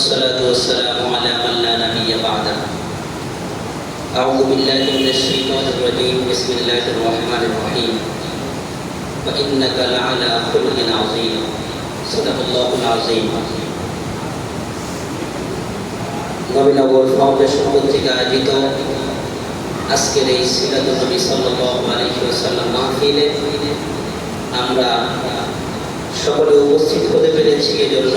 والصلاة والسلام على من لا نبي بعده أعوذ بالله من الشيطان الرجيم بسم الله الرحمن الرحيم وإنك لعلى خلق عظيم صدق الله العظيم Nabinagar foundation কর্তৃক আয়োজিত আজকের এই সিরাত নবী সাল্লাল্লাহু আলাইহি ওয়াসাল্লাম মাহফিলে আমরা সকলে উপস্থিত হতে পেরেছি এজন্য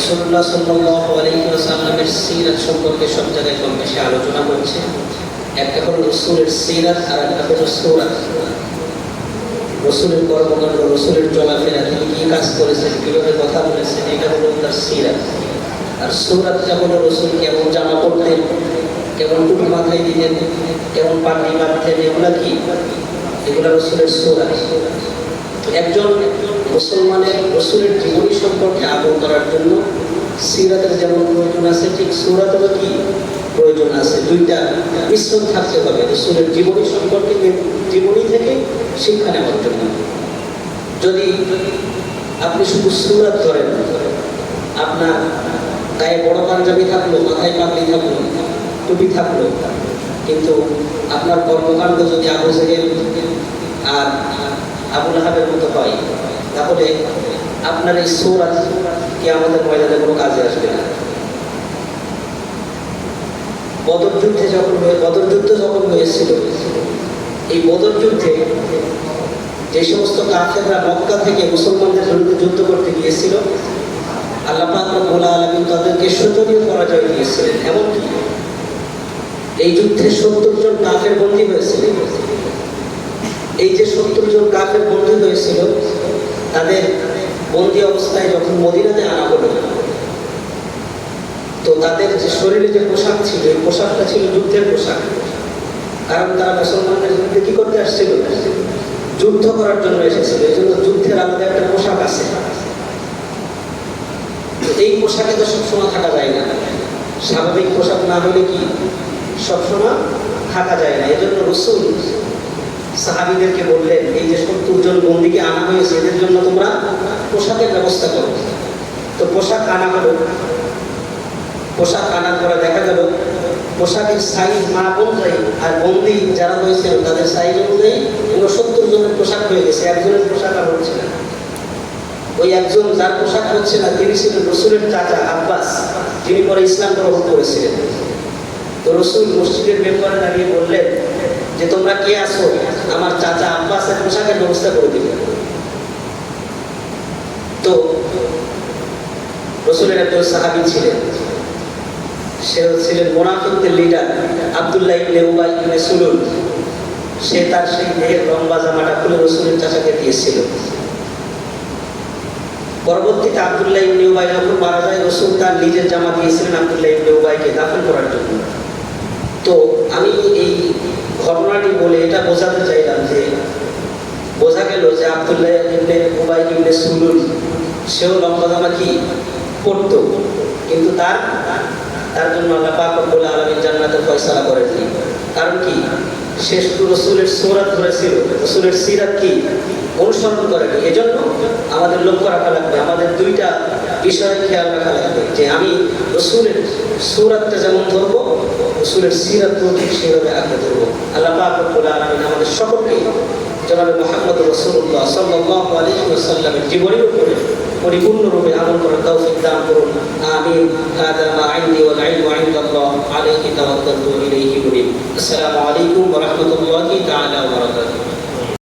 রাসূলুল্লাহ সাল্লাল্লাহু আলাইহি ওয়াসাল্লামের সিরাত সম্পর্কে সব জায়গায় কম বেশি আলোচনা হচ্ছে একটা হলো রসুলের সিরাত, আর একটা হলো সূরাত রসুলের কর্মকাণ্ড, রসুলের চলাফেরা, তিনি কি কাজ করেছেন, কীভাবে কথা বলেছেন, এটা হলো তার সিরাত। আর সৌরাতটা হলো রসুল কেমন জামা পরতেন, কেমন টুপি মাথায় দিতেন, কেমন পাগড়ি বাঁধতেন, এগুলা কি? এগুলা রসুলের সৌরাত একজন মুসলমানের রসুলের জীবনী সম্পর্কে আগ্রহ করার জন্য সিরাতের যেমন প্রয়োজন আছে, ঠিক সৌরাতেরও কি প্রয়োজন আছে? দুইটা মিশ্রণ থাকতে হবে রসুলের জীবনী সম্পর্কে জীবনী থেকে শিক্ষা নেওয়ার জন্য। যদি আপনি শুধু সুরাত ধরেন, আপনার গায়ে বড় পাঞ্জাবি থাকল, মাথায় পাগড়ি থাকল, টুপি থাকল, কিন্তু আপনার কর্মকাণ্ড যদি আবু আর আবুল হাবের মতো হয় তাহলে আপনার এই সৌরাত কি আমাদের ময়দানে কোনো কাজে আসবে না। বদর যুদ্ধে যখন বদর যুদ্ধ যখন হয়েছিল, এই বদর যুদ্ধে যে সমস্ত কাফেররা মক্কা থেকে মুসলমানদের বিরুদ্ধে যুদ্ধ করতে গিয়েছিল, আল্লাহ পাক রব্বুল আলামিন তাদেরকে শোচনীয় পরাজয় দিয়েছিলেন। এমনকি এই যুদ্ধে সত্তর জন কাফের বন্দী হয়েছিল। এই যে সত্তর জন কাফের বন্দী হয়েছিল তাদের বন্দী অবস্থায় যখন মদিনাতে আনা হলো, তো তাদের যে শরীরে যে পোশাক ছিল, এই পোশাকটা ছিল যুদ্ধের পোশাক। কারণ তারা মুসলমানদের বিরুদ্ধে কি করতে আসছিল? যুদ্ধ করার জন্য এসেছিল। এই জন্য যুদ্ধের আলাদা একটা পোশাক আছে। এই পোশাকে তো সবসময় থাকা যায় না। স্বাভাবিক পোশাক না হলে কি সবসময় থাকা যায় না? এই এজন্য রসুল সাহাবিদেরকে বললেন, এই বন্দিকে আনা হয়েছে এদের জন্য তোমরা পোশাকের ব্যবস্থা করো। তো পোশাক আনা হলো। পোশাক আনার পরে দেখা গেল, পোশাকের সাইজ মা অনুযায়ী আর বন্দি যারা হয়েছিল তাদের সাইজ অনুযায়ী এগুলো সত্তর জনের পোশাক হয়ে গেছে, একজনের পোশাক আর হচ্ছে না। ওই একজন যার পোশাক হচ্ছে না, তিনি ছিলেন রসুলের চাচা আব্বাস, যিনি পরে ইসলাম গ্রহণ করেছিলেন। তো রসুল মসজিদের মেম্বারে দাঁড়িয়ে বললেন যে তোমরা কে আসো আমার চাচা আব্বাসের পোশাকের ব্যবস্থা করে দিবে। তো রসুলের একজন সাহাবি ছিলেন। সে ছিলেন মোনাফিকদের লিডার আবদুল্লাহ ইবনে উবাই ইবনে সুলুল। সে তার সেই দেহের লম্বা জামাটা খুলে রসুলের চাচাকে দিয়েছিল। পরবর্তীতে আবদুল্লাহ ইবনে উবাই যখন মারা যায়, রসুল তার নিজের জামা দিয়েছিলেন আবদুল্লাহ ইবনে উবাইকে দাফন করার জন্য। তো আমি এই ঘটনাটি বলে এটা বোঝাতে চাইলাম যে বোঝা গেল যে আবদুল্লাহ ইবনে সুলুল, সেও লম্বা কি? পড়তো। কিন্তু তার তার জন্য আল্লাহ পাক রব্বুল আলামিন জান্নাতে ফয়সালা করেননি। কারণ কি? সে শুধু রসুলের সৌরাত ধরেছিল। রসুলের সিরাত কি? অনুসরণ করেনি। এজন্য আমাদের লক্ষ্য রাখা লাগবে। আমাদের দুইটা বিষয় খেয়াল রাখা লাগবে যে আমি রসুলের সৌরাতটা যেমন ধরবো রসুলের সিরাত ঠিক সেভাবে আগে ধরবো আল্লাহ পাক রব্বুল আলামিন আমাদের সকলকে জনাবে মোহাম্মদ রসুল্লাহ সাল্লাহ আলী ওসাল্লামের জীবনের উপরে পরিপূর্ণরূপে আমল করার তৌফিক দান করুন আমিন هذا ما عندي والعلم عند الله عليه توكلت واليه منيب السلام عليكم ورحمه الله تعالى وبركاته